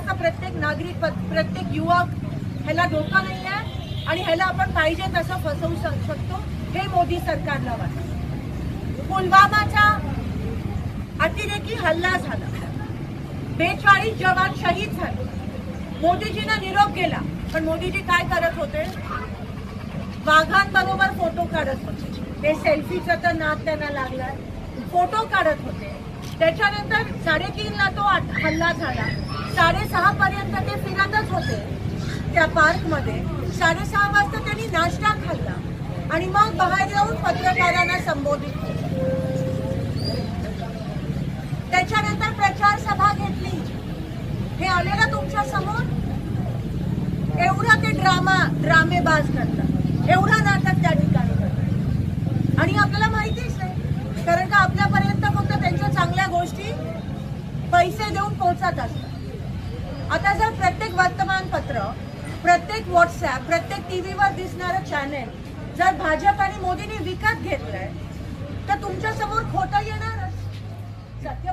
भारताचा प्रत्येक नागरिक प्रत्येक युवक ह्याला धोका नाही आहे आणि ह्याला आपण पाहिजे तसं फसवू शकतो हे मोदी सरकारला वाटतं. पुलवामाचा अतिरेकी हल्ला झाला. बेचाळीस जवान शहीद झाले. मोदीजींना निरोप गेला पण मोदीजी काय करत होते? वाघांबरोबर फोटो काढत होते. हे सेल्फीचा तर नाद त्यांना लागलाय. फोटो काढत होते. त्याच्यानंतर साडेतीनला तो हल्ला झाला. साडेसहा पर्यंत ते फिरतच होते त्या पार्कमध्ये साडेसहा वाजता त्यांनी नाश्ता खाल्ला आणि मग बाहेर जाऊन पत्रकारांना संबोधित केलं. त्याच्यानंतर प्रचार सभा घेतली. हे आले ना तुमच्यासमोर? एवढा ते ड्रामा ड्रामेबाज करतात. एवढा नाटक त्या ठिकाणी करतात. आणि आपल्याला पैसे देऊन पोहोचत असतात. आता जर प्रत्येक वर्तमानपत्र प्रत्येक व्हॉट्सॲप प्रत्येक टी व्हीवर दिसणारं चॅनेल जर भाजप आणि मोदींनी विकत घेतलंय तर तुमच्यासमोर खोटं येणारच. सत्य